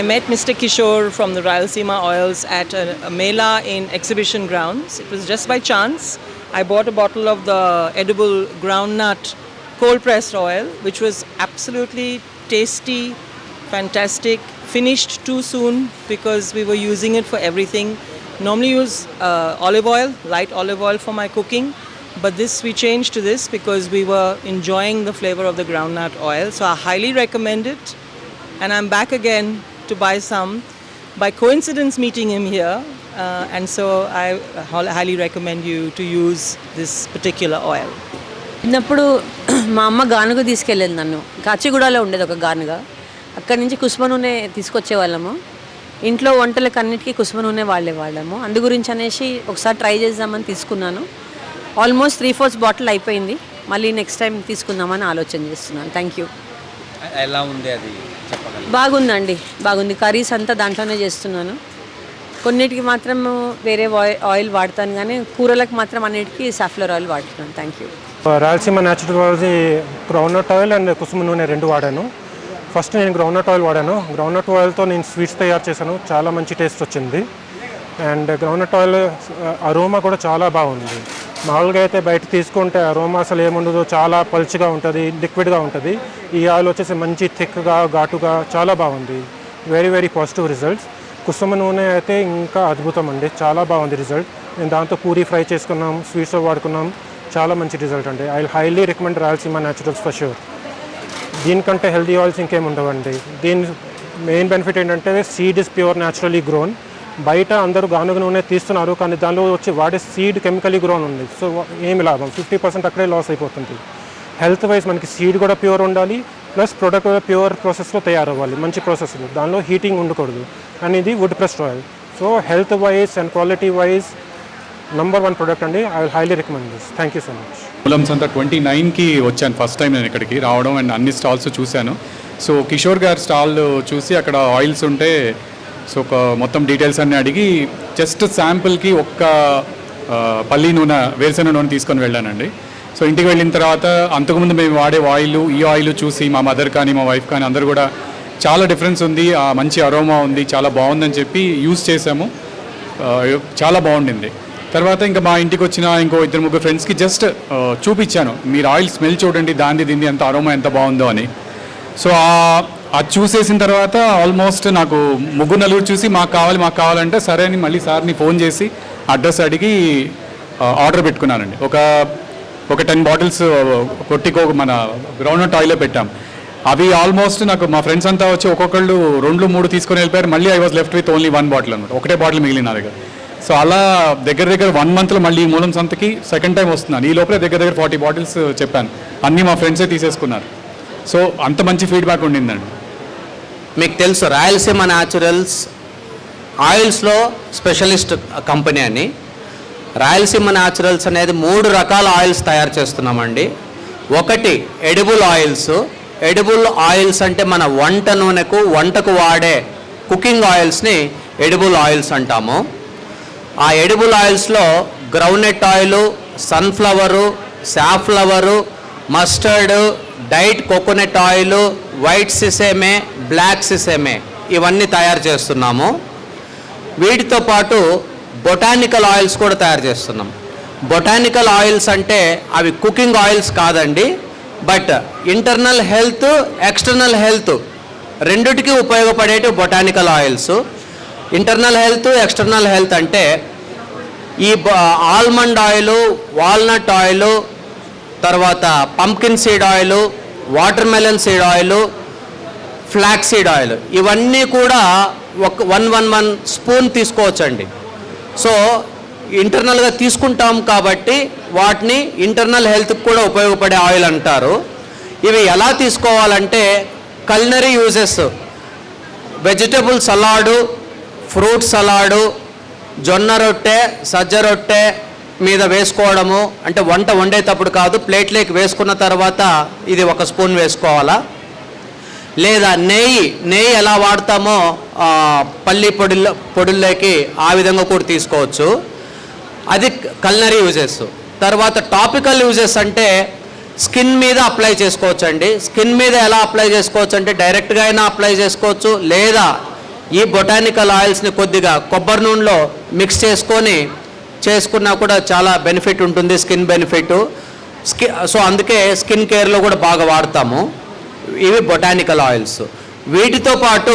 I met Mr. Kishore from the Rayalaseema Oils at a, a Mela in exhibition grounds. It was just by chance. I bought a bottle of the edible groundnut cold pressed oil, which was absolutely tasty, fantastic. Finished too soon because we were using it for everything. Normally use uh, olive oil, light olive oil for my cooking, but this we changed to this because we were enjoying the flavor of the groundnut oil. So I highly recommend it and I'm back again to buy some. By coincidence, meeting him here, uh, and so I highly recommend you to use this particular oil. చిన్నప్పుడు మా అమ్మ గానుగ తీసుకెళ్ళేది నన్ను. కాచిగూడలో ఉండేది ఒక గానుగ. అక్కడి నుంచి కుసుమ నూనె తీసుకొచ్చే వాళ్ళము ఇంట్లో వంటలకు అన్నిటికీ కుసుమ నూనె వాళ్ళము అందు గురించి అనేసి ఒకసారి ట్రై చేద్దామని తీసుకున్నాను. ఆల్మోస్ట్ త్రీ ఫోర్త్ బాటిల్ అయిపోయింది. మళ్ళీ నెక్స్ట్ టైం తీసుకుందామని ఆలోచన చేస్తున్నాను. Thank you. ఎలా ఉంది అది? బాగుందండి. బాగుంది. కర్రీస్ అంతా దాంట్లోనే చేస్తున్నాను. కొన్నిటికి మాత్రం వేరే ఆయిల్ ఆయిల్ వాడతాను కానీ కూరలకు మాత్రం అన్నిటికీ సాఫ్లర్ ఆయిల్ వాడుతున్నాను. Thank you. Rayalaseema natural groundnut oil and కుసుమ నూనె రెండు వాడాను. ఫస్ట్ నేను గ్రౌండ్నట్ ఆయిల్ వాడాను. గ్రౌండ్నట్ ఆయిల్తో నేను స్వీట్స్ తయారు చేశాను. చాలా మంచి టేస్ట్ వచ్చింది. అండ్ గ్రౌండ్నట్ ఆయిల్ అరోమా కూడా చాలా బాగుంది. మామూలుగా అయితే బయట తీసుకుంటే అరోమా అసలు ఏముండదు చాలా పల్చగా ఉంటుంది లిక్విడ్గా ఉంటుంది. ఈ ఆయిల్ వచ్చేసి మంచి థిక్గా ఘాటుగా చాలా బాగుంది. వెరీ వెరీ పాజిటివ్ రిజల్ట్స్ కుసుమ నూనె అయితే ఇంకా అద్భుతం అండి. చాలా బాగుంది రిజల్ట్ నేను దాంతో పూరి ఫ్రై చేసుకున్నాం స్వీట్స్ వాడుకున్నాం. చాలా మంచి రిజల్ట్ అండి. I highly recommend Rayalaseema Naturals for sure దీనికంటే హెల్తీ ఆయిల్స్ ఇంకేం ఉండవండి. దీని మెయిన్ బెనిఫిట్ ఏంటంటే seed is pure naturally grown బయట అందరూ గానుగ నూనె తీస్తున్నారు కానీ దానిలో వచ్చి వాడే సీడ్ కెమికలీ గ్రోన్ ఉంది. సో ఏమి లాభం? ఫిఫ్టీ పర్సెంట్ అక్కడే లాస్ అయిపోతుంది. హెల్త్ వైజ్ మనకి సీడ్ కూడా ప్యూర్ ఉండాలి ప్లస్ ప్రొడక్ట్ కూడా ప్యూర్ ప్రాసెస్లో తయారవ్వాలి మంచి ప్రాసెస్లో దానిలో హీటింగ్ ఉండకూడదు. అండ్ ఇది wood pressed oil so health wise and quality wise number one product అండి. I will highly recommend this thank you so much మూలం సంత ట్వంటీ నైన్కి వచ్చాను ఫస్ట్ టైం నేను ఇక్కడికి రావడం అండ్ అన్ని స్టాల్స్ చూశాను. సో కిషోర్ గారి స్టాల్ చూసి అక్కడ ఆయిల్స్ ఉంటే సో ఒక మొత్తం డీటెయిల్స్ అన్నీ అడిగి జస్ట్ శాంపుల్కి ఒక్క పల్లి నూనె వేరుశెనగ నూనె తీసుకొని వెళ్ళానండి. సో ఇంటికి వెళ్ళిన తర్వాత అంతకుముందు మేము వాడే ఆయిల్ ఈ ఆయిల్ చూసి మా మదర్ కానీ మా వైఫ్ కానీ అందరూ కూడా చాలా డిఫరెన్స్ ఉంది. ఆ మంచి అరోమా ఉంది చాలా బాగుందని చెప్పి యూస్ చేసాము చాలా బాగుండింది. తర్వాత ఇంకా మా ఇంటికి వచ్చిన ఇంకో ఇద్దరు ముగ్గురు ఫ్రెండ్స్కి జస్ట్ చూపించాను. మీరు ఆయిల్ స్మెల్ చూడండి దాన్ని దీన్ని ఎంత అరోమా ఎంత బాగుందో అని. సో ఆ- అది చూసేసిన తర్వాత ఆల్మోస్ట్ నాకు ముగ్గురు నలుగురు చూసి మాకు కావాలి మాకు కావాలంటే సరే అని మళ్ళీ సార్ని ఫోన్ చేసి అడ్రస్ అడిగి ఆర్డర్ పెట్టుకున్నానండి. ఒక ఒక టెన్ బాటిల్స్ కొట్టికో మన గ్రౌండ్ ఆయిలే పెట్టాం. అవి ఆల్మోస్ట్ నాకు మా ఫ్రెండ్స్ అంతా వచ్చి ఒక్కొక్కళ్ళు రెండు మూడు తీసుకొని వెళ్ళిపోయారు. మళ్ళీ I was left with only one bottle అనమాట ఒకటే బాటిల్ మిగిలిన నా దగ్గర. సో అలా దగ్గర దగ్గర వన్ మంత్లో మళ్ళీ ఈ మూలం సంతకి సెకండ్ టైం వస్తున్నాను. ఈ లోపలే దగ్గర దగ్గర ఫార్టీ బాటిల్స్ చెప్పాను. అన్నీ మా ఫ్రెండ్సే తీసేసుకున్నారు. సో అంత మంచి ఫీడ్బ్యాక్ ఉండిందండి. మీకు తెలుసు రాయలసీమ న్యాచురల్స్ ఆయిల్స్లో స్పెషలిస్ట్ కంపెనీ అని. రాయలసీమ న్యాచురల్స్ అనేది మూడు రకాల ఆయిల్స్ తయారు చేస్తున్నామండి. ఒకటి ఎడిబుల్ ఆయిల్స్. ఎడిబుల్ ఆయిల్స్ అంటే మన వంట నూనెకు వంటకు వాడే కుకింగ్ ఆయిల్స్ని ఎడిబుల్ ఆయిల్స్ అంటాము. ఆ edible ఆయిల్స్లో groundnut oil sunflower safflower mustard diet coconut oil white sesame black sesame ఇవన్నీ తయారు చేస్తున్నాము. వీటితో పాటు బొటానికల్ ఆయిల్స్ కూడా తయారు చేస్తున్నాం. బొటానికల్ ఆయిల్స్ అంటే అవి కుకింగ్ ఆయిల్స్ కాదండి but internal health external health రెండిటికి ఉపయోగపడేటి botanical oils. Internal health external health అంటే ఈ ఆల్మండ్ ఆయిల్ వాల్నట్ ఆయిల్ తర్వాత pumpkin seed oil watermelon seed oil flax seed oil ఇవన్నీ కూడా ఒక వన్ వన్ వన్ స్పూన్ తీసుకోవచ్చండి. సో ఇంటర్నల్గా తీసుకుంటాం కాబట్టి వాటిని ఇంటర్నల్ హెల్త్కి కూడా ఉపయోగపడే ఆయిల్ అంటారు. ఇవి ఎలా తీసుకోవాలంటే culinary uses vegetable salad fruit salad జొన్న రొట్టె సజ్జ రొట్టె మీద వేసుకోవడము అంటే వంట వండేటప్పుడు కాదు ప్లేట్లోకి వేసుకున్న తర్వాత ఇది ఒక స్పూన్ వేసుకోవాలా? లేదా నెయ్యి నెయ్యి ఎలా వాడతామో పల్లి పొడిలో పొడుల్లోకి ఆ విధంగా కూడా తీసుకోవచ్చు. అది కల్నరీ యూజెస్. తర్వాత టాపికల్ యూజెస్ అంటే స్కిన్ మీద అప్లై చేసుకోవచ్చు అండి స్కిన్ మీద ఎలా అప్లై చేసుకోవచ్చు అంటే డైరెక్ట్గా అయినా అప్లై చేసుకోవచ్చు. లేదా ఈ బొటానికల్ ఆయిల్స్ని కొద్దిగా కొబ్బరి నూనెలో మిక్స్ చేసుకొని చేసుకున్నా కూడా చాలా బెనిఫిట్ ఉంటుంది స్కిన్ బెనిఫిట్ స్కి సో అందుకే స్కిన్ కేర్లో కూడా బాగా వాడతాము. ఇవి బొటానికల్ ఆయిల్స్ వీటితో పాటు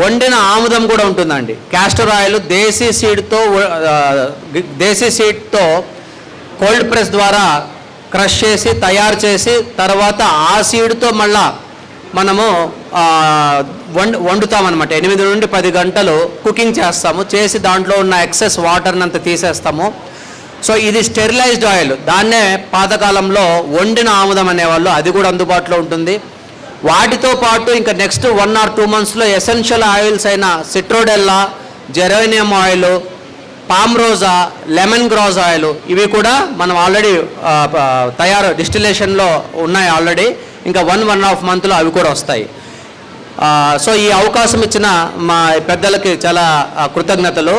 వండిన ఆముదం కూడా ఉంటుందండి. క్యాస్టర్ ఆయిల్ దేశీ సీడ్తో దేశీ సీడ్తో కోల్డ్ ప్రెస్ ద్వారా క్రష్ చేసి తయారు చేసి తర్వాత ఆ సీడ్తో మళ్ళా మనము వండు వండుతామన్నమాట. ఎనిమిది నుండి పది గంటలు కుకింగ్ చేస్తాము. చేసి దాంట్లో ఉన్న ఎక్సెస్ వాటర్ని అంతా తీసేస్తాము. సో ఇది స్టెరిలైజ్డ్ ఆయిల్. దాన్నే పాతకాలంలో వండిన ఆముదం అనేవాళ్ళు అది కూడా అందుబాటులో ఉంటుంది. వాటితో పాటు ఇంకా నెక్స్ట్ వన్ ఆర్ టూ మంత్స్లో ఎసెన్షియల్ ఆయిల్స్ అయిన citronella geranium oil palmarosa lemon grass oil ఇవి కూడా మనం ఆల్రెడీ తయారు డిస్టిలేషన్లో ఉన్నాయి ఆల్రెడీ. ఇంకా వన్ వన్ హాఫ్ మంత్లో అవి కూడా వస్తాయి. సో ఈ అవకాశం ఇచ్చిన మా పెద్దలకి చాలా కృతజ్ఞతలు.